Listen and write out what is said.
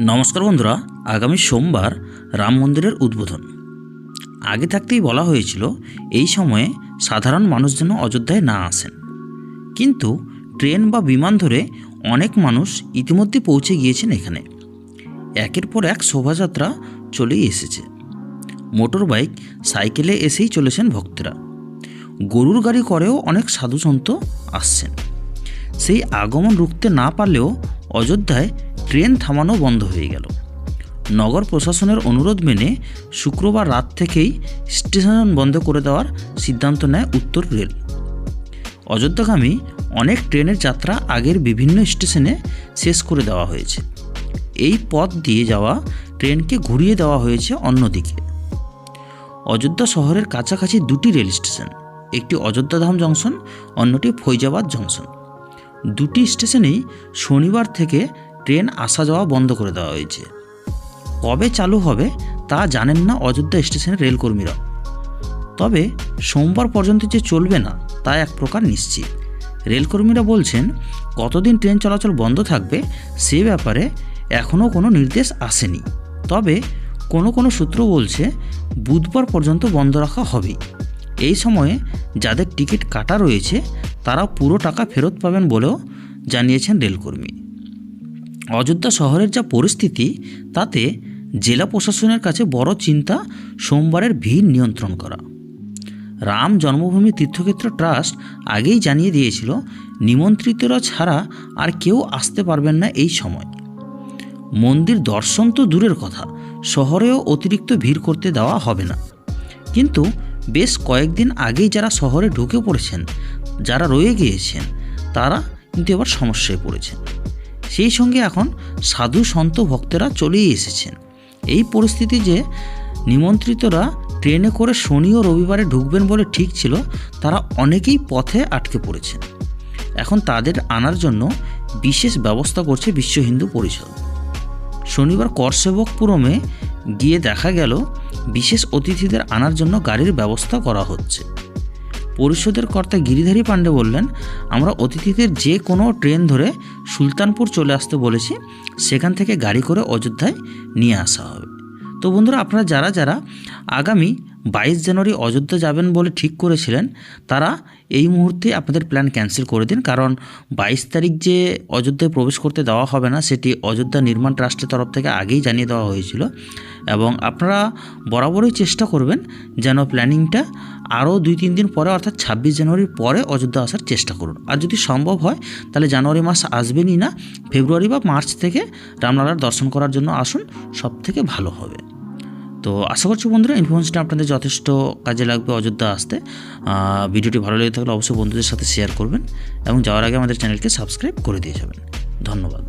নমস্কার বন্ধুরা, আগামী সোমবার রাম মন্দিরের উদ্বোধন। আগে থাকতেই বলা হয়েছিল, এই সময়ে সাধারণ মানুষ যেন অযোধ্যায় না আসেন। কিন্তু ট্রেন বা বিমান ধরে অনেক মানুষ ইতিমধ্যে পৌঁছে গিয়েছেন এখানে। একের পর এক শোভাযাত্রা চলেই এসেছে। মোটর বাইক সাইকেলে এসেই চলেছেন ভক্তরা। গরুর গাড়ি করেও অনেক সাধুসন্ত আসছেন। সেই আগমন রুখতে না পারলেও অযোধ্যায় ট্রেন থামানো বন্ধ হয়ে গেল। নগর প্রশাসনের অনুরোধ মেনে শুক্রবার রাত থেকেই স্টেশন বন্ধ করে দেওয়ার সিদ্ধান্ত নেয় উত্তর রেল। অযোধ্যাগামী অনেক ট্রেনের যাত্রা আগের বিভিন্ন স্টেশনে শেষ করে দেওয়া হয়েছে। এই পথ দিয়ে যাওয়া ট্রেনকে ঘুরিয়ে দেওয়া হয়েছে অন্যদিকে। অযোধ্যা শহরের কাছাকাছি দুটি রেল স্টেশন, একটি অযোধ্যাধাম জংশন, অন্যটি ফৈজাবাদ জংশন। দুটি স্টেশনেই শনিবার থেকে ট্রেন আসা যাওয়া বন্ধ করে দেওয়া হয়েছে। কবে চালু হবে তা জানেন না অযোধ্যা স্টেশনের রেলকর্মীরা। তবে সোমবার পর্যন্ত যে চলবে না, তা এক প্রকার নিশ্চিত। রেলকর্মীরা বলছেন, কতদিন ট্রেন চলাচল বন্ধ থাকবে সে ব্যাপারে এখনও কোনো নির্দেশ আসেনি। তবে কোনো কোনো সূত্র বলছে, বুধবার পর্যন্ত বন্ধ রাখা হবে। এই সময়ে যাদের টিকিট কাটা রয়েছে তারা পুরো টাকা ফেরত পাবেন বলেও জানিয়েছেন রেলকর্মী। অযোধ্যা শহরের যা পরিস্থিতি, তাতে জেলা প্রশাসনের কাছে বড় চিন্তা সোমবারের ভিড় নিয়ন্ত্রণ করা। রাম জন্মভূমি তীর্থক্ষেত্র ট্রাস্ট আগেই জানিয়ে দিয়েছিল, নিমন্ত্রিতরা ছাড়া আর কেউ আসতে পারবেন না এই সময়। মন্দির দর্শন তো দূরের কথা, শহরেও অতিরিক্ত ভিড় করতে দেওয়া হবে না। কিন্তু বেশ কয়েকদিন আগেই যারা শহরে ঢুকে পড়েছেন, যারা রয়ে গিয়েছেন, তারা কিন্তু এবার সমস্যায় পড়েছেন। সেই সঙ্গে এখন সাধু সন্ত ভক্তেরা চলেই এসেছেন। এই পরিস্থিতি যে নিমন্ত্রিতরা ট্রেনে করে শনি ও রবিবারে ঢুকবেন বলে ঠিক ছিল, তারা অনেকেই পথে আটকে পড়েছেন। এখন তাদের আনার জন্য বিশেষ ব্যবস্থা করছে বিশ্ব হিন্দু পরিষদ। শনিবার করসেবকপুরমে গিয়ে দেখা গেল, বিশেষ অতিথিদের আনার জন্য গাড়ির ব্যবস্থা করা হচ্ছে। পরিষদের কর্তা গিরিধারী পাণ্ডে বললেন, আমরা অতিথিদের যে কোনো ট্রেন ধরে সুলতানপুর চলে আসতে বলেছি, সেখান থেকে গাড়ি করে অযোধ্যায় নিয়ে আসা হবে। তো বন্ধুরা, আপনারা যারা যারা আগামী বাইশ জানুয়ারি অযোধ্যা যাবেন বলে ঠিক করেছিলেন, তারা এই মুহূর্তে আপনাদের প্ল্যান ক্যান্সেল করে দিন। কারণ বাইশ তারিখ যে অযোধ্যায় প্রবেশ করতে দেওয়া হবে না, সেটি অযোধ্যা নির্মাণ ট্রাস্টের তরফ থেকে আগেই জানিয়ে দেওয়া হয়েছিল। এবং আপনারা বরাবরই চেষ্টা করবেন যেন প্ল্যানিংটা আরও দুই তিন দিন পরে, অর্থাৎ ছাব্বিশ জানুয়ারির পরে অযোধ্যা আসার চেষ্টা করুন। আর যদি সম্ভব হয়, তাহলে জানুয়ারি মাস আসবেনই না, ফেব্রুয়ারি বা মার্চ থেকে রামলালার দর্শন করার জন্য আসুন সব থেকে ভালো হবে। তো আশা করছি বন্ধুরা ইনফরমেশনটা আপনাদের যথেষ্ট কাজে লাগবে অযোধ্যা আসতে। ভিডিওটি ভালো লেগে থাকলে অবশ্যই বন্ধুদের সাথে শেয়ার করবেন এবং যাওয়ার আগে আমাদের চ্যানেলকে সাবস্ক্রাইব করে দিয়ে যাবেন। ধন্যবাদ।